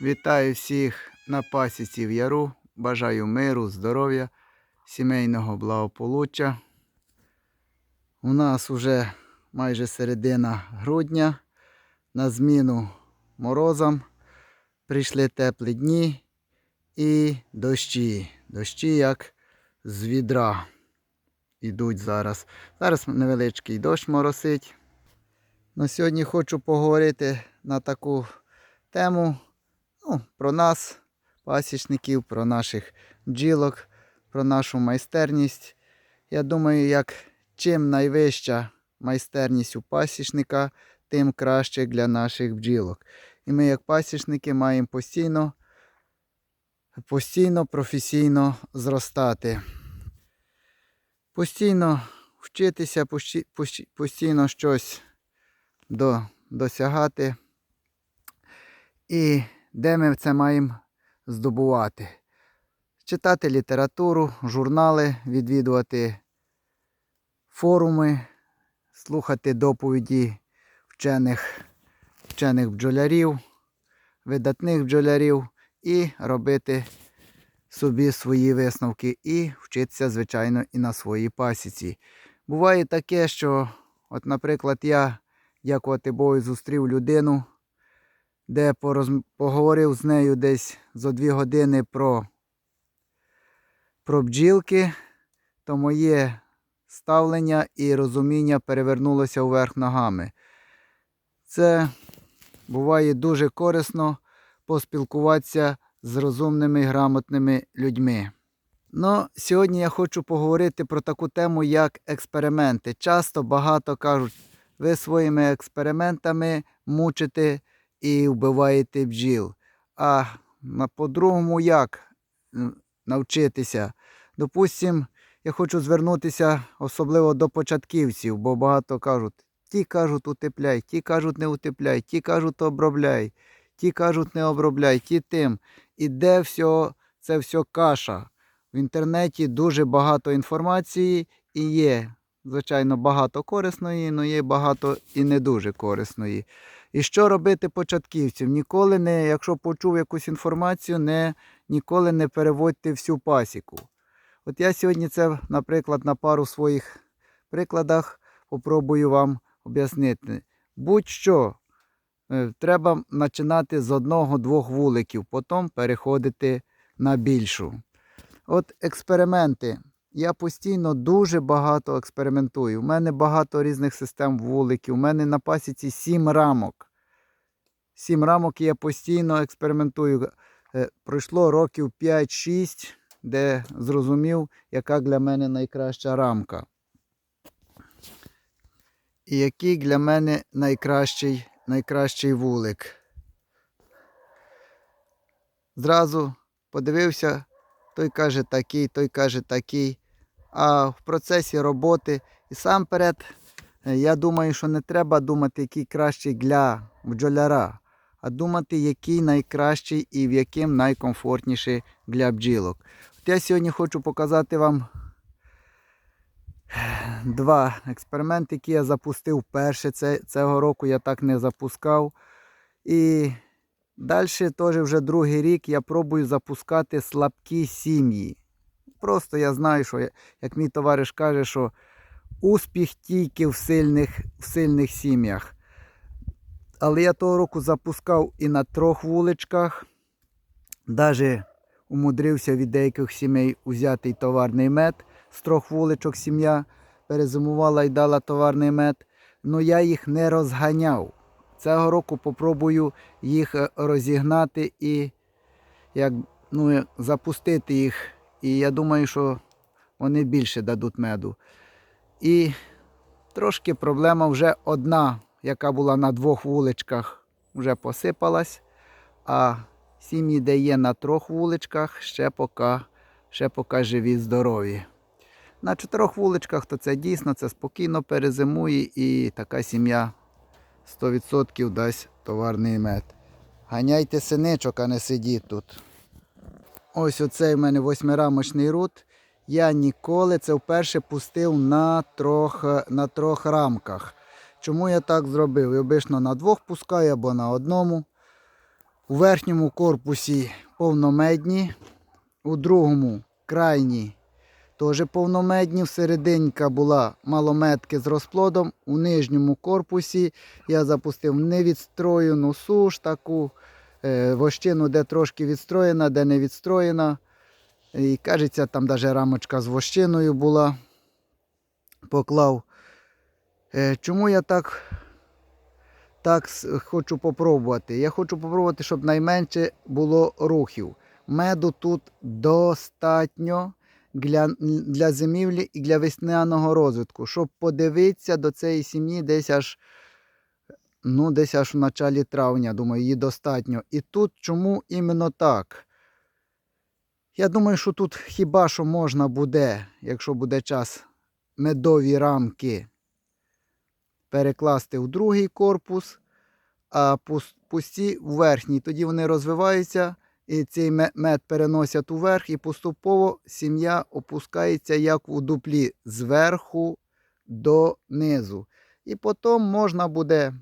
Вітаю всіх на пасіці в яру. Бажаю миру, здоров'я, сімейного благополуччя. У нас вже майже середина грудня. На зміну морозам прийшли теплі дні і дощі. Дощі як з відра йдуть зараз. Зараз невеличкий дощ моросить. На сьогодні хочу поговорити на таку тему ну, про нас, пасічників, про наших бджілок, про нашу майстерність. Я думаю, як чим найвища майстерність у пасічника, тим краще для наших бджілок. І ми, як пасічники, маємо постійно, постійно професійно зростати. Постійно вчитися, постійно щось до, досягати. І де ми це маємо здобувати? Читати літературу, журнали, відвідувати форуми, слухати доповіді вчених, вчених бджолярів, видатних бджолярів і робити собі свої висновки і вчитися, звичайно, і на своїй пасіці. Буває таке, що, от, наприклад, я, дякувати Богу, зустрів людину, де поговорив з нею десь за дві години про, про бджілки, то моє ставлення і розуміння перевернулося вверх ногами. Це буває дуже корисно поспілкуватися з розумними грамотними людьми. Ну, сьогодні я хочу поговорити про таку тему, як експерименти. Часто багато кажуть, ви своїми експериментами мучите і вбиваєте бджіл. А по-другому як навчитися? Допустим, я хочу звернутися особливо до початківців, бо багато кажуть, ті кажуть утепляй, ті кажуть не утепляй, ті кажуть обробляй, ті кажуть не обробляй, ті тим. І де все, це все каша. В інтернеті дуже багато інформації і є, звичайно, багато корисної, але є багато і не дуже корисної. І що робити початківцям? Ніколи не, якщо почув якусь інформацію, не, ніколи не переводьте всю пасіку. От я сьогодні це, наприклад, на пару своїх прикладах попробую вам об'яснити. Будь-що е, треба починати з одного-двох вуликів, потім переходити на більшу. От експерименти. Я постійно дуже багато експериментую. У мене багато різних систем вуликів. У мене на пасіці сім рамок. Сім рамок я постійно експериментую. Е, Пройшло років 5-6, де зрозумів, яка для мене найкраща рамка. І який для мене найкращий, найкращий вулик. Зразу подивився, той каже такий, той каже такий. А в процесі роботи і сам перед, я думаю, що не треба думати, який кращий для бджоляра, а думати, який найкращий і в яким найкомфортніший для бджілок. От я сьогодні хочу показати вам два експерименти, які я запустив вперше. Цього року я так не запускав. І далі теж вже другий рік я пробую запускати слабкі сім'ї. Просто я знаю, що як мій товариш каже, що успіх тільки в сильних, в сильних сім'ях. Але я того року запускав і на трьох вуличках. Навіть умудрився від деяких сімей узяти й товарний мед. З трьох вуличок сім'я перезимувала і дала товарний мед. Ну я їх не розганяв. Цього року попробую їх е, розігнати і як, ну, запустити їх. І я думаю, що вони більше дадуть меду. І трошки проблема вже одна, яка була на двох вуличках, вже посипалась. А сім'ї, де є на трьох вуличках, ще поки, ще поки живі, здорові. На чотирьох вуличках, то це дійсно це спокійно перезимує і така сім'я 100% дасть товарний мед. Ганяйте синичок, а не сидіть тут. Ось оцей в мене восьмирамочний рут. Я ніколи це вперше пустив на трьох, на трьох рамках. Чому я так зробив? Я обично на двох пускаю або на одному. У верхньому корпусі повномедні, у другому крайні теж повномедні. Всерединка була малометки з розплодом. У нижньому корпусі я запустив невідстроєну суш таку е, вощину, де трошки відстроєна, де не відстроєна. І кажеться, там навіть рамочка з вощиною була. Поклав. Е, Чому я так, так хочу попробувати? Я хочу попробувати, щоб найменше було рухів. Меду тут достатньо для, для зимівлі і для весняного розвитку, щоб подивитися до цієї сім'ї десь аж, ну, десь аж в началі травня. Думаю, її достатньо. І тут чому іменно так? Я думаю, що тут хіба що можна буде, якщо буде час, медові рамки перекласти в другий корпус, а пусті в верхній. Тоді вони розвиваються, і цей мед переносять уверх, і поступово сім'я опускається як у дуплі зверху до низу. І потім можна буде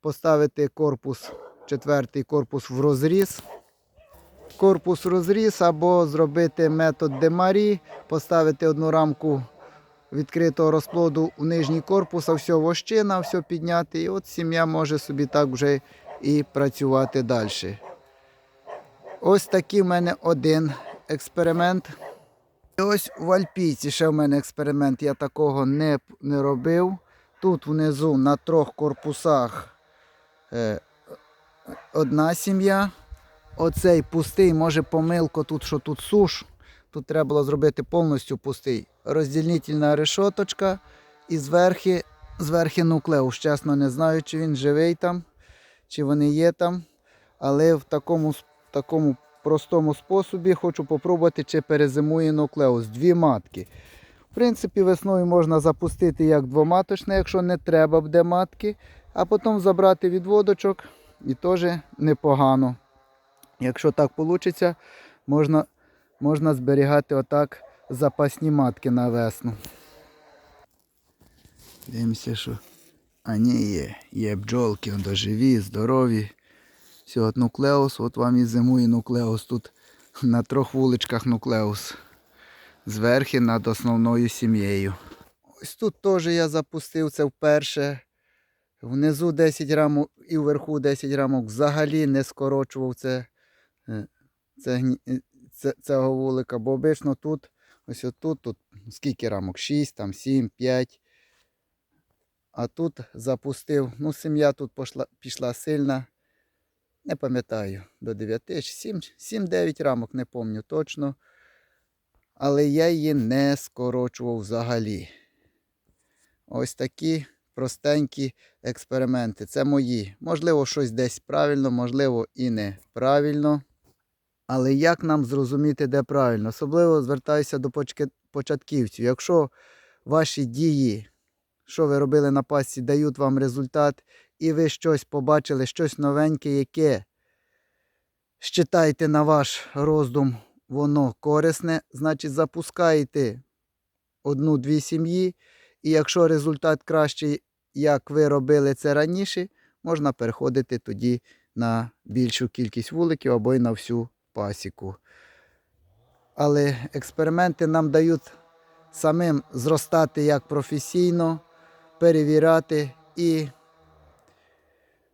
поставити корпус, четвертий корпус в розріз. Корпус розріз або зробити метод демарі, поставити одну рамку відкритого розплоду у нижній корпус, а все вощина, все підняти. І от сім'я може собі так вже і працювати далі. Ось такий в мене один експеримент. І ось в Альпійці ще в мене експеримент. Я такого не, не робив. Тут внизу на трьох корпусах е, одна сім'я. Оцей пустий, може помилка тут, що тут суш. Тут треба було зробити повністю пустий. Роздільнительна решоточка і зверхи, зверхи нуклеус. Чесно, не знаю, чи він живий там, чи вони є там. Але в такому, такому простому способі хочу попробувати, чи перезимує нуклеус. Дві матки. В принципі, весною можна запустити як двоматочне, якщо не треба буде матки, а потім забрати відводочок і теж непогано. Якщо так вийде, можна, можна зберігати отак запасні матки на весну. Дивимося, що. А є. Є бджолки, живі, здорові. Все, от нуклеус, от вам і зимує нуклеус. Тут на трьох вуличках нуклеус. Зверхи над основною сім'єю. Ось тут теж я запустив це вперше. Внизу 10 рамок і вверху 10 рамок взагалі не скорочував це, е, це, е, це, цього вулика, бо обично тут, ось отут, тут скільки рамок? 6, там 7, 5. А тут запустив, ну, сім'я тут пішла, пішла сильна. Не пам'ятаю, до 9 чи 7, 7-9 рамок, не пам'ятаю точно. Але я її не скорочував взагалі. Ось такі простенькі експерименти. Це мої. Можливо, щось десь правильно, можливо, і неправильно. Але як нам зрозуміти, де правильно? Особливо звертаюся до початківців. Якщо ваші дії, що ви робили на пасі, дають вам результат, і ви щось побачили, щось новеньке, яке считаєте на ваш роздум, воно корисне, значить запускаєте одну-дві сім'ї. І якщо результат кращий, як ви робили це раніше, можна переходити тоді на більшу кількість вуликів або й на всю пасіку. Але експерименти нам дають самим зростати як професійно, перевіряти і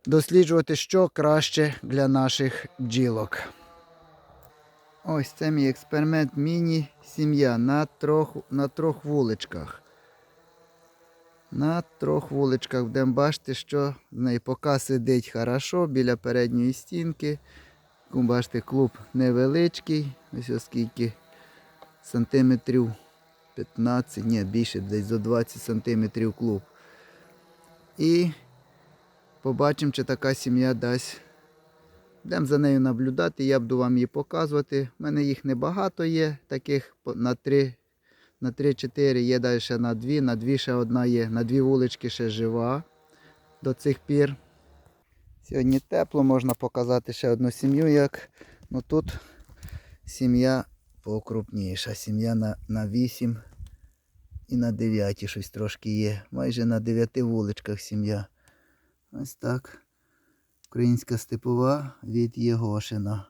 досліджувати, що краще для наших бджілок. Ось це мій експеримент міні-сім'я на трьох, на трьох вуличках. На трьох вуличках будемо бачити, що з неї поки сидить хорошо біля передньої стінки. Бачите, клуб невеличкий. Ось оскільки сантиметрів 15, ні, більше, десь до 20 сантиметрів клуб. І побачимо, чи така сім'я дасть. Будемо за нею наблюдати, я буду вам її показувати. У мене їх небагато є, таких на 3 на 3-4 є далі ще на 2, на 2 ще одна є, на 2 вулички ще жива до цих пір. Сьогодні тепло, можна показати ще одну сім'ю, як ну тут сім'я покрупніша. Сім'я на, на 8 і на 9 щось трошки є. Майже на 9 вуличках сім'я. Ось так. Українська степова від Єгошина.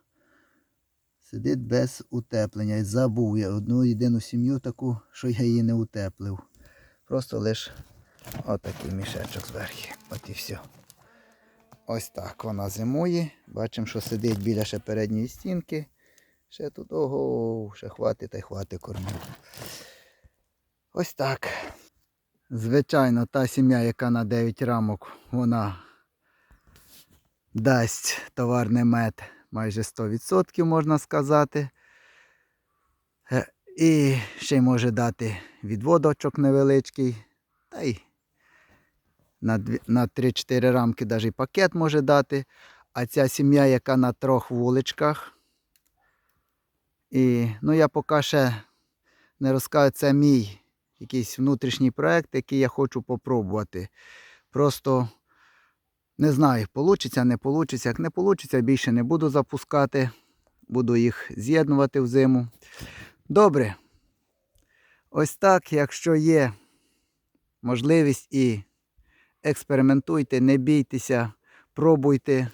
Сидить без утеплення. Забув я одну єдину сім'ю таку, що я її не утеплив. Просто лиш отакий мішечок зверху. От і все. Ось так вона зимує. Бачимо, що сидить біля ще передньої стінки. Ще тут ого, ще хватить та й хватить кормів. Ось так. Звичайно, та сім'я, яка на 9 рамок, вона дасть товарний мед майже 100%, можна сказати. Е, І ще й може дати відводочок невеличкий. Та й на, на 3-4 рамки навіть і пакет може дати. А ця сім'я, яка на трьох вуличках. І ну, я поки ще не розказую, це мій якийсь внутрішній проект, який я хочу попробувати. Просто не знаю, вийде, не вийде. Як не вийде, більше не буду запускати. Буду їх з'єднувати в зиму. Добре. Ось так, якщо є можливість і експериментуйте, не бійтеся, пробуйте.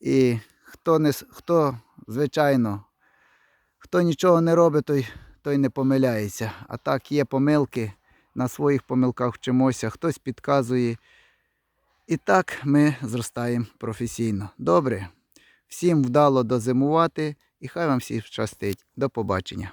І хто, не, хто звичайно, хто нічого не робить, той, той не помиляється. А так є помилки, на своїх помилках вчимося, хтось підказує. І так ми зростаємо професійно. Добре. Всім вдало дозимувати і хай вам всім щастить. До побачення.